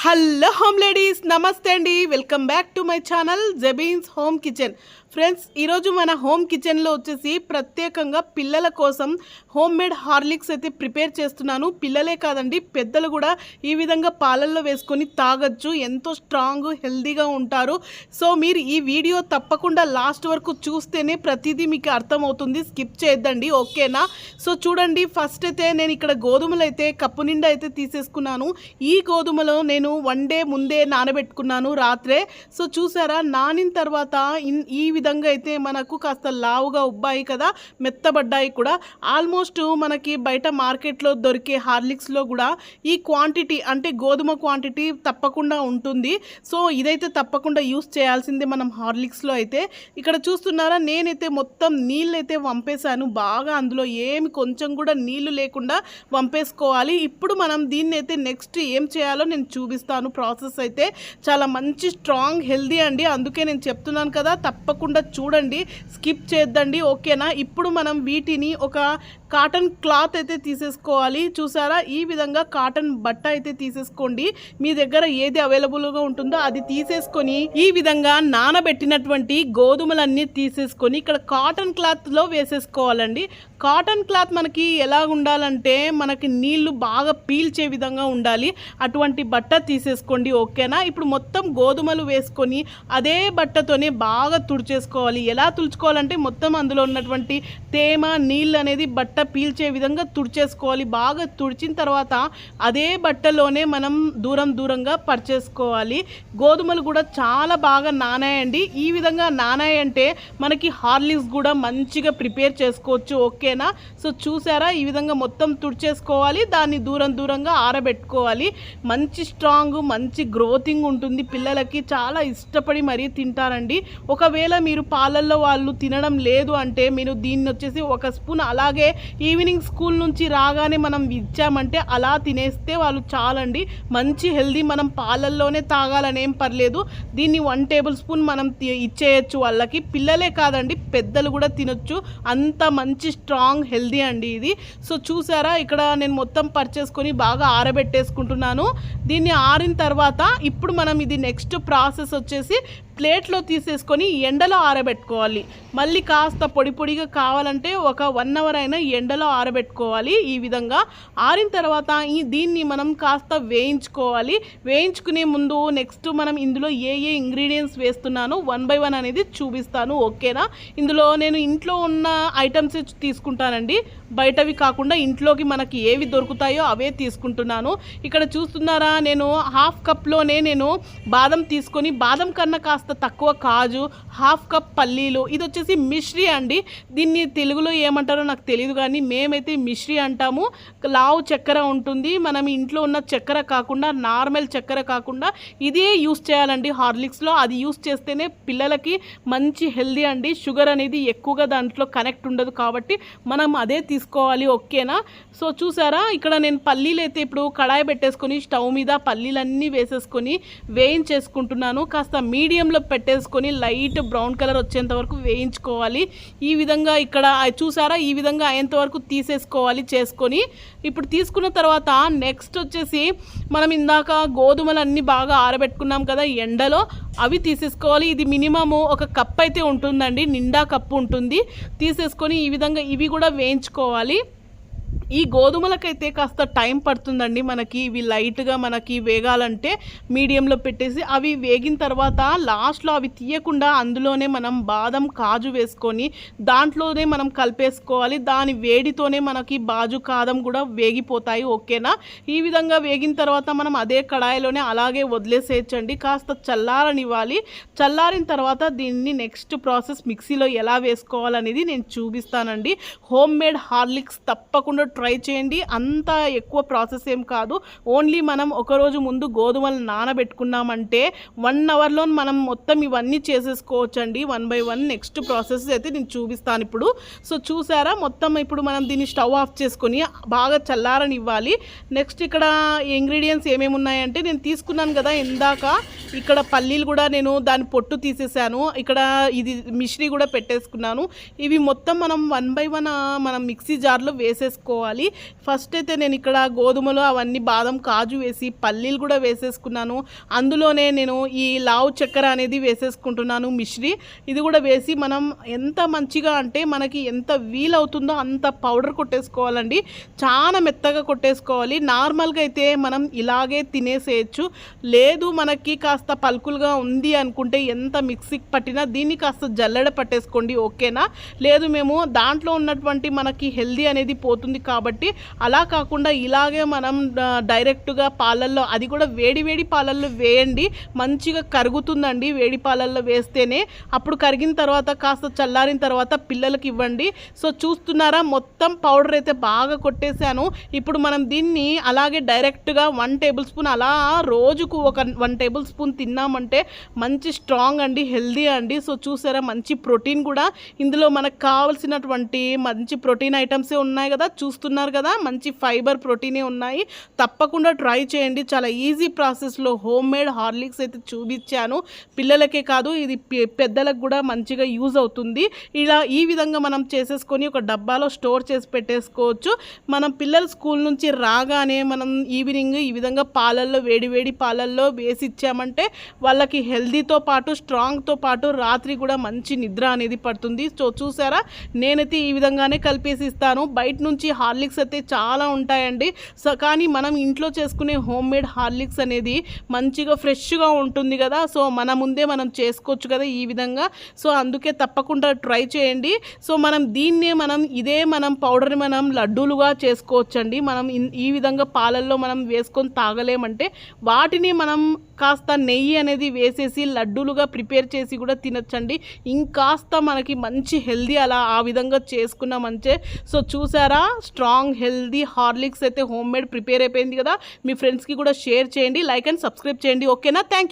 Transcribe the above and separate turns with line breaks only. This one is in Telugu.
హలో హోమ్ లేడీస్ నమస్తే అండి. Welcome back to my channel Jabeen's home kitchen. Friends ఈరోజు మన హోమ్ కిచెన్లో వచ్చేసి ప్రత్యేకంగా పిల్లల కోసం హోమ్ మేడ్ హార్లిక్స్ అయితే ప్రిపేర్ చేస్తున్నాను. పిల్లలే కాదండి పెద్దలు కూడా ఈ విధంగా పాలల్లో వేసుకొని తాగొచ్చు. ఎంతో స్ట్రాంగ్ హెల్దీగా ఉంటారు. సో మీరు ఈ వీడియో తప్పకుండా లాస్ట్ వరకు చూస్తేనే ప్రతిదీ మీకు అర్థమవుతుంది. స్కిప్ చేద్దండి ఓకేనా? సో చూడండి ఫస్ట్ అయితే నేను ఇక్కడ గోధుమలు అయితే కప్పు నిండా అయితే తీసేసుకున్నాను. ఈ గోధుమలు నేను వన్ డే ముందే నానబెట్టుకున్నాను రాత్రే. సో చూసారా? నానిన తర్వాత ఇన్ ఈ విధంగా అయితే మనకు కాస్త లావుగా ఉబ్బాయి కదా మెత్తబడ్డాయి కూడా. ఆల్మోస్ట్ మనకి బయట మార్కెట్లో దొరికే హార్లిక్స్లో కూడా ఈ క్వాంటిటీ అంటే గోధుమ క్వాంటిటీ తప్పకుండా ఉంటుంది. సో ఇదైతే తప్పకుండా యూస్ చేయాల్సిందే మనం హార్లిక్స్లో అయితే. ఇక్కడ చూస్తున్నారా నేనైతే మొత్తం నీళ్ళు అయితే వంపేశాను. బాగా అందులో ఏమి కొంచెం కూడా నీళ్ళు లేకుండా వంపేసుకోవాలి. ఇప్పుడు మనం దీన్ని అయితే నెక్స్ట్ ఏం చేయాలో నేను చూపిస్తాను. ప్రాసెస్ అయితే చాలా మంచి స్ట్రాంగ్ హెల్దీ అండి. అందుకే నేను చెప్తున్నాను కదా తప్పకుండా చూడండి స్కిప్ చేద్దండి ఓకేనా? ఇప్పుడు మనం వీటిని ఒక కాటన్ క్లాత్ అయితే తీసేసుకోవాలి. చూసారా? ఈ విధంగా కాటన్ బట్ట అయితే తీసేసుకోండి. మీ దగ్గర ఏది అవైలబుల్గా ఉంటుందో అది తీసేసుకొని ఈ విధంగా నానబెట్టినటువంటి గోధుమలన్నీ తీసేసుకొని ఇక్కడ కాటన్ క్లాత్లో వేసేసుకోవాలండి. కాటన్ క్లాత్ మనకి ఎలా ఉండాలంటే మనకి నీళ్ళు బాగా పీల్చే విధంగా ఉండాలి. అటువంటి బట్ట తీసేసుకోండి ఓకేనా? ఇప్పుడు మొత్తం గోధుమలు వేసుకొని అదే బట్టతోనే బాగా చేసుకోవాలి ఎలా తుడుచుకోవాలంటే మొత్తం అందులో ఉన్నటువంటి తేమ నీళ్ళు అనేది బట్ట పీల్చే విధంగా తుడిచేసుకోవాలి. బాగా తుడిచిన తర్వాత అదే బట్టలోనే మనం దూరం దూరంగా పర్చేసుకోవాలి. గోధుమలు కూడా చాలా బాగా నానాయండి. ఈ విధంగా నానాయంటే మనకి హార్లిక్స్ కూడా మంచిగా ప్రిపేర్ చేసుకోవచ్చు. ఓకేనా? సో చూసారా? ఈ విధంగా మొత్తం తుడిచేసుకోవాలి. దాన్ని దూరం దూరంగా ఆరబెట్టుకోవాలి. మంచి స్ట్రాంగ్ మంచి గ్రోతింగ్ ఉంటుంది. పిల్లలకి చాలా ఇష్టపడి మరీ తింటారండి. ఒకవేళ మీరు పాలల్లో వాళ్ళు తినడం లేదు అంటే మీరు దీన్ని వచ్చేసి ఒక స్పూన్ అలాగే ఈవినింగ్ స్కూల్ నుంచి రాగానే మనం ఇచ్చామంటే అలా తినేస్తే వాళ్ళు చాలండి. మంచి హెల్దీ మనం పాలల్లోనే తాగాలని ఏం పర్లేదు. దీన్ని వన్ టేబుల్ స్పూన్ మనం తి- ఇచ్చేయచ్చు వాళ్ళకి. పిల్లలే కాదండి పెద్దలు కూడా తినొచ్చు. అంత మంచి స్ట్రాంగ్ హెల్దీ అండి ఇది. సో చూసారా ఇక్కడ నేను మొత్తం పర్చేసుకొని బాగా ఆరబెట్టేసుకుంటున్నాను. దీన్ని ఆరిన తర్వాత ఇప్పుడు మనం ఇది నెక్స్ట్ ప్రాసెస్ వచ్చేసి ప్లేట్లో తీసేసుకొని ఎండలో ఆరబెట్టుకోవాలి. మళ్ళీ కాస్త పొడి పొడిగా కావాలంటే ఒక వన్ అవర్ అయినా ఎండలో ఆరబెట్టుకోవాలి ఈ విధంగా. ఆరిన తర్వాత ఈ దీన్ని మనం కాస్త వేయించుకోవాలి. వేయించుకునే ముందు నెక్స్ట్ మనం ఇందులో ఏ ఏ ఇంగ్రీడియంట్స్ వేస్తున్నానో వన్ బై వన్ అనేది చూపిస్తాను. ఓకేనా? ఇందులో నేను ఇంట్లో ఉన్న ఐటమ్స్ తీసుకుంటానండి. బయటవి కాకుండా ఇంట్లోకి మనకి ఏవి దొరుకుతాయో అవే తీసుకుంటున్నాను. ఇక్కడ చూస్తున్నారా? నేను హాఫ్ కప్లోనే నేను బాదం తీసుకొని బాదం కన్నా కాస్త తక్కువ కాజు హాఫ్ కప్ పల్లీలు. ఇది వచ్చేసి మిశ్రీ అండి. దీన్ని తెలుగులో ఏమంటారో నాకు తెలియదు కానీ మేమైతే మిశ్రీ అంటాము. లావు చక్కెర ఉంటుంది. మనం ఇంట్లో ఉన్న చక్కెర కాకుండా నార్మల్ చక్కెర కాకుండా ఇదే యూస్ చేయాలండి హార్లిక్స్లో. అది యూస్ చేస్తేనే పిల్లలకి మంచి హెల్దీ అండి. షుగర్ అనేది ఎక్కువగా దాంట్లో కనెక్ట్ ఉండదు కాబట్టి మనం అదే తీసుకోవాలి ఓకేనా? సో చూసారా? ఇక్కడ నేను పల్లీలు అయితే ఇప్పుడు కడాయి పెట్టేసుకొని స్టవ్ మీద పల్లీలన్నీ వేసేసుకొని వేయించేసుకుంటున్నాను. కాస్త మీడియంలో పెట్టేసుకొని లైట్ బ్రౌన్ కలర్ వచ్చేంత వరకు వేయించుకోవాలి. ఈ విధంగా ఇక్కడ చూసారా? ఈ విధంగా అయ్యేంత వరకు తీసేసుకోవాలి చేసుకొని. ఇప్పుడు తీసుకున్న తర్వాత నెక్స్ట్ వచ్చేసి మనం ఇందాక గోధుమలు అన్నీ బాగా ఆరబెట్టుకున్నాం కదా ఎండలో అవి తీసేసుకోవాలి. ఇది మినిమము ఒక కప్ అయితే ఉంటుందండి నిండా కప్పు ఉంటుంది. తీసేసుకొని ఈ విధంగా ఇవి కూడా వేయించుకోవాలి. ఈ గోధుమలకైతే కాస్త టైం పడుతుందండి మనకి. ఇవి లైట్గా మనకి వేగాలంటే మీడియంలో పెట్టేసి అవి వేగిన తర్వాత లాస్ట్లో అవి తీయకుండా అందులోనే మనం బాదం కాజు వేసుకొని దాంట్లోనే మనం కలిపేసుకోవాలి. దాని వేడితోనే మనకి బాజు కాదం కూడా వేగిపోతాయి. ఓకేనా? ఈ విధంగా వేగిన తర్వాత మనం అదే కడాయిలోనే అలాగే వదిలేసేయచ్చండి. కాస్త చల్లారనివ్వాలి. చల్లారిన తర్వాత దీన్ని నెక్స్ట్ ప్రాసెస్ మిక్సీలో ఎలా వేసుకోవాలనేది నేను చూపిస్తానండి. హోమ్ మేడ్ హార్లిక్స్ తప్పకుండా ట్రై చేయండి. అంత ఎక్కువ ప్రాసెస్ ఏం కాదు. ఓన్లీ మనం ఒకరోజు ముందు గోధుమలు నానబెట్టుకున్నామంటే వన్ అవర్లో మనం మొత్తం ఇవన్నీ చేసేసుకోవచ్చండి. One by one next process అయితే నేను చూపిస్తాను ఇప్పుడు. సో చూసారా? మొత్తం ఇప్పుడు మనం దీన్ని స్టవ్ ఆఫ్ చేసుకొని బాగా చల్లారనివ్వాలి. నెక్స్ట్ ఇక్కడ ఇంగ్రీడియంట్స్ ఏమేమి ఉన్నాయంటే నేను తీసుకున్నాను కదా ఇందాక. ఇక్కడ పల్లీలు కూడా నేను దాని పొట్టు తీసేసాను. ఇక్కడ ఇది మిశ్రీ కూడా పెట్టేసుకున్నాను. ఇవి మొత్తం మనం వన్ బై వన్ మనం మిక్సీ జార్లో వేసేసుకోవాలి. చేసుకోవాలి ఫస్ట్ అయితే నేను ఇక్కడ గోధుమలు అవన్నీ బాదం కాజు వేసి పల్లీలు కూడా వేసేసుకున్నాను. అందులోనే నేను ఈ లావు చక్కెర అనేది వేసేసుకుంటున్నాను మిశ్రీ. ఇది కూడా వేసి మనం ఎంత మంచిగా అంటే మనకి ఎంత వీలవుతుందో అంత పౌడర్ కొట్టేసుకోవాలండి. చాలా మెత్తగా కొట్టేసుకోవాలి. నార్మల్గా అయితే మనం ఇలాగే తినేసేయచ్చు. లేదు మనకి కాస్త పలుకులుగా ఉంది అనుకుంటే ఎంత మిక్సీకి పట్టినా దీన్ని కాస్త జల్లెడ పట్టేసుకోండి ఓకేనా? లేదు మేము దాంట్లో ఉన్నటువంటి మనకి హెల్దీ అనేది పోతుంది కాబట్టి కాబట్టి అలా కాకుండా ఇలాగే మనం డైరెక్ట్గా పాలల్లో అది కూడా వేడి వేడి పాలల్లో వేయండి. మంచిగా కరుగుతుందండి వేడి పాలల్లో వేస్తేనే. అప్పుడు కరిగిన తర్వాత కాస్త చల్లారిన తర్వాత పిల్లలకి ఇవ్వండి. సో చూస్తున్నారా? మొత్తం పౌడర్ అయితే బాగా కొట్టేశాను. ఇప్పుడు మనం దీన్ని అలాగే డైరెక్ట్గా వన్ టేబుల్ స్పూన్ అలా రోజుకు ఒక వన్ టేబుల్ స్పూన్ తిన్నామంటే మంచి స్ట్రాంగ్ అండి హెల్దీ అండి. సో చూసారా? మంచి ప్రోటీన్ కూడా. ఇందులో మనకు కావాల్సినటువంటి మంచి ప్రోటీన్ ఐటమ్సే ఉన్నాయి కదా? చూస్తున్నారు కదా మంచి ఫైబర్ ప్రోటీనే ఉన్నాయి. తప్పకుండా ట్రై చేయండి. చాలా ఈజీ ప్రాసెస్లో హోమ్ మేడ్ హార్లిక్స్ అయితే చూపించాను. పిల్లలకే కాదు ఇది పెద్దలకు కూడా మంచిగా యూజ్ అవుతుంది. ఇలా ఈ విధంగా మనం చేసేసుకొని ఒక డబ్బాలో స్టోర్ చేసి పెట్టేసుకోవచ్చు. మనం పిల్లలు స్కూల్ నుంచి రాగానే మనం ఈవినింగ్ ఈ విధంగా పాలల్లో వేడి వేడి పాలల్లో వేసి ఇచ్చామంటే వాళ్ళకి హెల్దీతో పాటు స్ట్రాంగ్తో పాటు రాత్రి కూడా మంచి నిద్ర అనేది పడుతుంది. సో చూసారా? నేనైతే ఈ విధంగానే కలిపేసి ఇస్తాను. బయట నుంచి హార్లిక్స్ హార్లిక్స్ అయితే చాలా ఉంటాయండి. సో కానీ మనం ఇంట్లో చేసుకునే హోమ్ మేడ్ హార్లిక్స్ అనేది మంచిగా ఫ్రెష్గా ఉంటుంది కదా. సో మన ముందే మనం చేసుకోవచ్చు కదా ఈ విధంగా. సో అందుకే తప్పకుండా ట్రై చేయండి. సో మనం దీన్నే మనం ఇదే మనం పౌడర్ని మనం లడ్డూలుగా చేసుకోవచ్చండి. మనం ఈ విధంగా పాలల్లో మనం వేసుకొని తాగలేమంటే వాటిని మనం కాస్త నెయ్యి అనేది వేసేసి లడ్డూలుగా ప్రిపేర్ చేసి కూడా తినచ్చండి. ఇంకాస్త మనకి మంచి హెల్దీ అలా ఆ విధంగా చేసుకున్నామంటే సో చూసారా? స్ట్రాంగ్ హెల్దీ హార్లిక్స్ అయితే హోమ్ మేడ్ ప్రిపేర్ అయిపోయింది కదా. మీ ఫ్రెండ్స్కి కూడా షేర్ చేయండి లైక్ అండ్ సబ్స్క్రైబ్ చేయండి. ఓకేనా థ్యాంక్